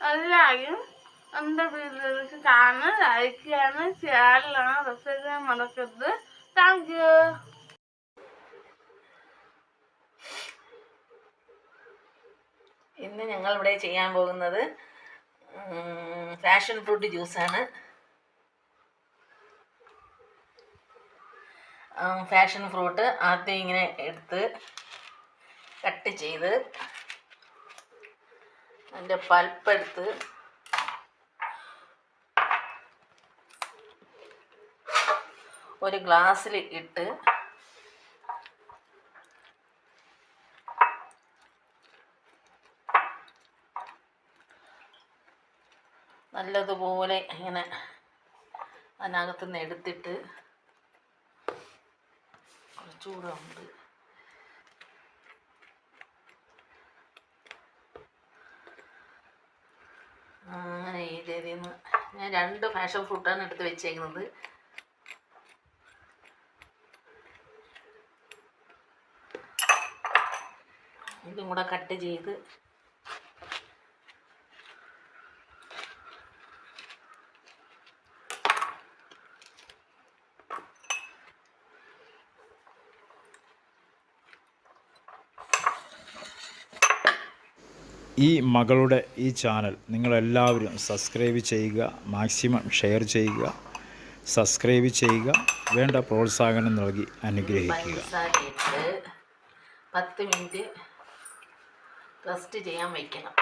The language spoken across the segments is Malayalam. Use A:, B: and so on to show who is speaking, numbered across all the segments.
A: എല്ലാവരും എന്റെ വീഡിയോയിലേക്ക് കാണാൻ ലൈക്ക് ചെയ്യാനും ഷെയർ ചെയ്യണം സബ്സ്ക്രൈബ് ചെയ്യാൻ മറക്കരുത്. താങ്ക് യു
B: ഇന്ന് ഞങ്ങൾ ഇവിടെ ചെയ്യാൻ പോകുന്നത് ഫാഷൻ ഫ്രൂട്ട് ജ്യൂസാണ് ഫാഷൻ ഫ്രൂട്ട് ആദ്യം ഇങ്ങനെ എടുത്ത് കട്ട് ചെയ്ത് അതിന്റെ പൽപ്പെടുത്ത്. ഒരു ഗ്ലാസ്സിൽ ഇട്ട് നല്ലതുപോലെ ഇങ്ങനെ അതിനകത്ത് നിന്ന് എടുത്തിട്ട് കുറച്ചുകൂടെ ഉണ്ട്. ഈ ദേവി ഞാൻ രണ്ട് ഫാഷൻ ഫ്രൂട്ടാണ് എടുത്ത് വെച്ചേക്കുന്നത്. ഇതും കൂടെ കട്ട് ചെയ്ത്
C: ഈ മകളുടെ ഈ ചാനൽ നിങ്ങളെല്ലാവരും സബ്സ്ക്രൈബ് ചെയ്യുക മാക്സിമം ഷെയർ ചെയ്യുക സബ്സ്ക്രൈബ് ചെയ്യുക വേണ്ട പ്രോത്സാഹനം നൽകി അനുഗ്രഹിക്കുക.
B: പത്ത് മിനിറ്റ് റെസ്റ്റ് ചെയ്യാൻ വയ്ക്കണം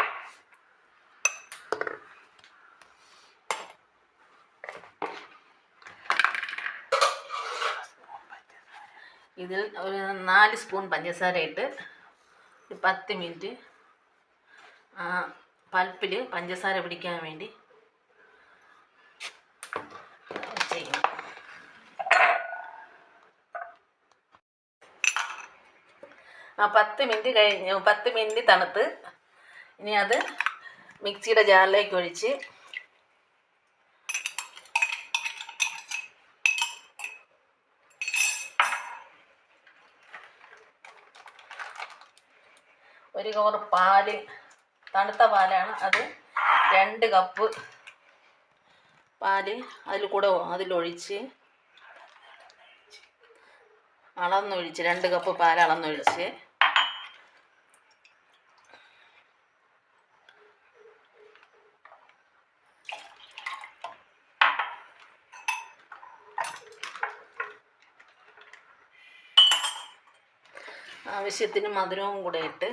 B: ഇതിൽ ഒരു നാല് സ്പൂൺ പഞ്ചസാര ഇട്ട് പത്ത് മിനിറ്റ് പൽപ്പിൽ പഞ്ചസാര പിടിക്കാൻ വേണ്ടി ചെയ്യണം ആ പത്ത് മിനിറ്റ് കഴിഞ്ഞ് പത്ത് മിനിറ്റ് തണുത്ത് ഇനി അത് മിക്സിയുടെ ജാറിലേക്ക് ഒഴിച്ച് ഒരു കവർ പാൽ തണുത്ത പാലാണ് അത് രണ്ട് കപ്പ് പാൽ അതിൽ കൂടെ അതിലൊഴിച്ച് അളന്നൊഴിച്ച് രണ്ട് കപ്പ് പാൽ അളന്നൊഴിച്ച് ആവശ്യത്തിന് മധുരവും കൂടെ ഇട്ട്